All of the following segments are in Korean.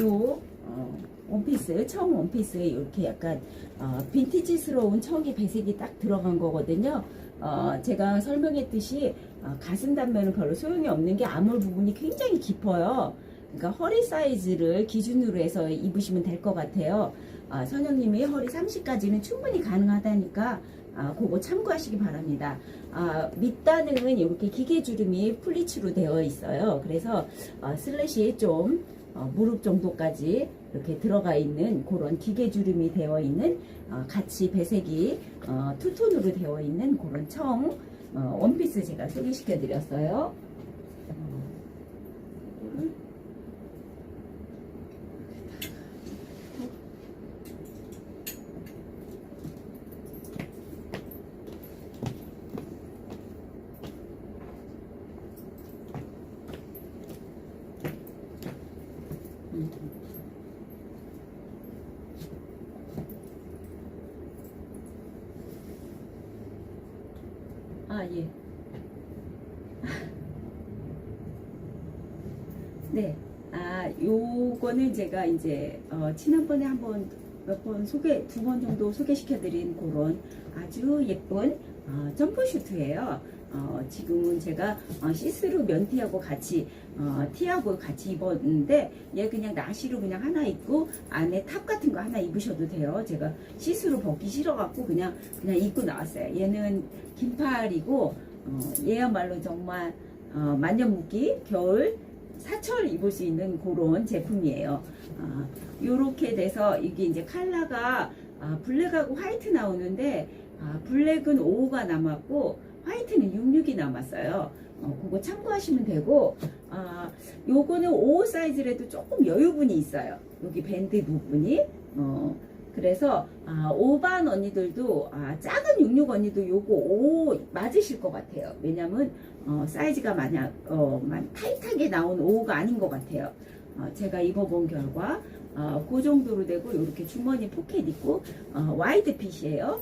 요 어, 원피스 청 원피스에 이렇게 약간 어, 빈티지스러운 청이 배색이 딱 들어간 거거든요. 어, 제가 설명했듯이 어, 가슴 단면은 별로 소용이 없는 게 아몰 부분이 굉장히 깊어요. 그러니까 허리 사이즈를 기준으로 해서 입으시면 될 것 같아요. 아, 선영님이 허리 30까지는 충분히 가능하다니까 아, 그거 참고하시기 바랍니다. 아, 밑단은 이렇게 기계주름이 플리츠로 되어 있어요. 그래서 어, 슬랫이 좀 어, 무릎 정도까지 이렇게 들어가 있는 그런 기계주름이 되어 있는 어, 같이 배색이 어, 투톤으로 되어 있는 그런 청 어, 원피스 제가 소개시켜 드렸어요. 아, 예. 네. 아, 요거는 제가 이제, 어, 지난번에 한번 몇 번 소개, 두 번 정도 소개시켜드린 그런 아주 예쁜, 어, 점프슈트예요. 어, 지금은 제가 어, 시스루 면티하고 같이 어, 티하고 같이 입었는데 얘 그냥 나시로 그냥 하나 입고 안에 탑 같은 거 하나 입으셔도 돼요. 제가 시스루 벗기 싫어갖고 그냥 그냥 입고 나왔어요. 얘는 긴팔이고 어, 얘야말로 정말 어, 만년무기 겨울 사철 입을 수 있는 그런 제품이에요. 아, 요렇게 돼서 이게 이제 컬러가 아, 블랙하고 화이트 나오는데 아, 블랙은 5호가 남았고 화이트는 66이 남았어요. 어, 그거 참고하시면 되고 아, 요거는 5호 사이즈라도 조금 여유분이 있어요. 여기 밴드 부분이 어, 그래서 아, 5반 언니들도 아, 작은 66 언니도 요거 5 맞으실 것 같아요. 왜냐면 어, 사이즈가 만약 어, 만 타이트하게 나온 5호가 아닌 것 같아요. 어, 제가 입어본 결과 어, 그 정도로 되고 이렇게 주머니 포켓 있고 어, 와이드 핏이에요.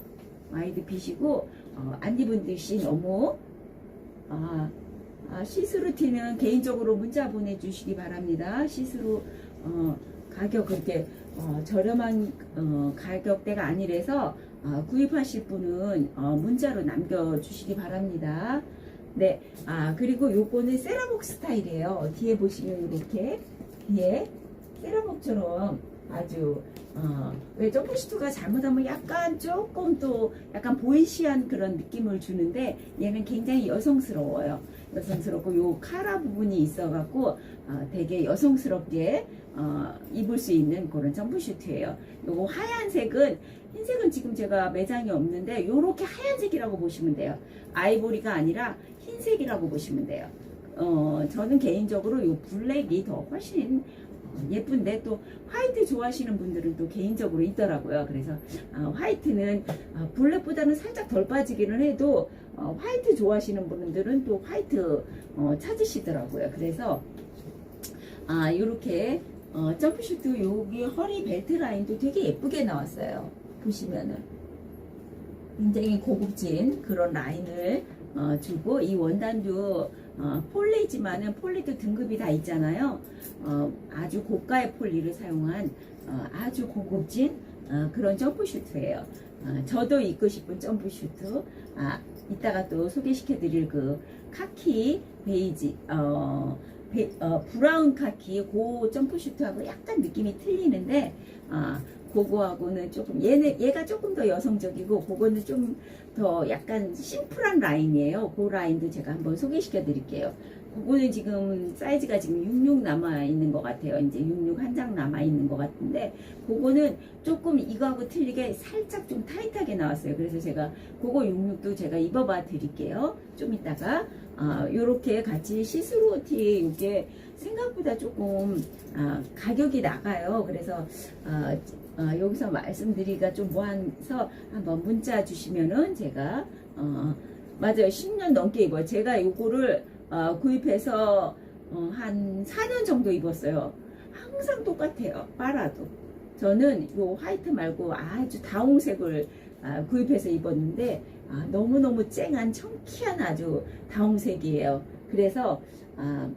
와이드 핏이고 어, 안 입은 듯이 너무 아, 아, 시스루 티는 개인적으로 문자 보내주시기 바랍니다. 시스루 어, 가격 그렇게 어, 저렴한 어, 가격대가 아니라서 어, 구입하실 분은 어, 문자로 남겨주시기 바랍니다. 네, 아 그리고 요거는 세라복 스타일이에요. 뒤에 보시면 이렇게 뒤에 세라복처럼 아주 어, 왜 점프시트가 잘못하면 약간 조금 또 약간 보이시한 그런 느낌을 주는데 얘는 굉장히 여성스러워요. 여성스럽고 요 카라 부분이 있어갖고 어, 되게 여성스럽게 어, 입을 수 있는 그런 점프슈트예요. 요거 하얀색은 흰색은 지금 제가 매장이 없는데 요렇게 하얀색이라고 보시면 돼요. 아이보리가 아니라 흰색이라고 보시면 돼요. 어, 저는 개인적으로 요 블랙이 더 훨씬 어, 예쁜데 또 화이트 좋아하시는 분들은 또 개인적으로 있더라고요. 그래서 어, 화이트는 어, 블랙보다는 살짝 덜 빠지기는 해도 어, 화이트 좋아하시는 분들은 또 화이트 어, 찾으시더라고요. 그래서 아 이렇게 어, 점프슈트 여기 허리 벨트 라인도 되게 예쁘게 나왔어요. 보시면은 굉장히 고급진 그런 라인을 어, 주고 이 원단도 어, 폴리지만은 폴리도 등급이 다 있잖아요. 어, 아주 고가의 폴리를 사용한 어, 아주 고급진 어, 그런 점프슈트예요. 어, 저도 입고 싶은 점프슈트. 아, 이따가 또 소개시켜 드릴 그 카키 베이지 어, 베- 어, 브라운 카키 그 점프슈트하고 약간 느낌이 틀리는데 아, 그거하고는 조금 얘는 얘가 조금 더 여성적이고 그거는 좀 더 약간 심플한 라인이에요. 그 라인도 제가 한번 소개시켜 드릴게요. 그거는 지금 사이즈가 지금 66 남아 있는 것 같아요. 이제 66 한 장 남아 있는 것 같은데 그거는 조금 이거하고 틀리게 살짝 좀 타이트하게 나왔어요. 그래서 제가 그거 66도 제가 입어봐 드릴게요. 좀 이따가 아, 요렇게 같이 시스루 티 이게 생각보다 조금 아, 가격이 나가요. 그래서 아, 아, 여기서 말씀드리기가 좀 뭐해서 한번 문자 주시면은 제가 어, 맞아요 10년 넘게 입어요. 제가 요거를 어, 구입해서 어, 한 4년 정도 입었어요. 항상 똑같아요. 빨아도. 저는 요 화이트 말고 아주 다홍색을 아, 구입해서 입었는데 아, 너무너무 쨍한 청키한 아주 다홍색이에요. 그래서 아,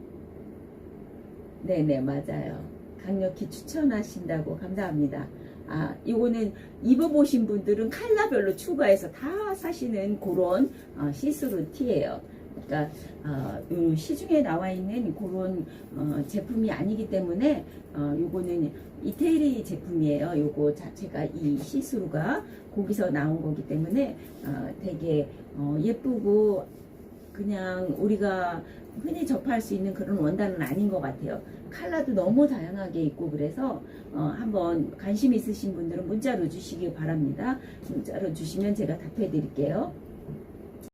네네 맞아요. 강력히 추천하신다고 감사합니다. 아, 이거는 입어보신 분들은 컬러별로 추가해서 다 사시는 그런 어, 시스루 티예요. 그러니까 어, 요 시중에 나와 있는 그런 어, 제품이 아니기 때문에 어, 요거는 이태리 제품이에요. 요거 자체가 이 시스루가 거기서 나온 거기 때문에 어, 되게 어, 예쁘고 그냥 우리가 흔히 접할 수 있는 그런 원단은 아닌 것 같아요. 컬러도 너무 다양하게 있고 그래서 어, 한번 관심 있으신 분들은 문자로 주시기 바랍니다. 문자로 주시면 제가 답해 드릴게요.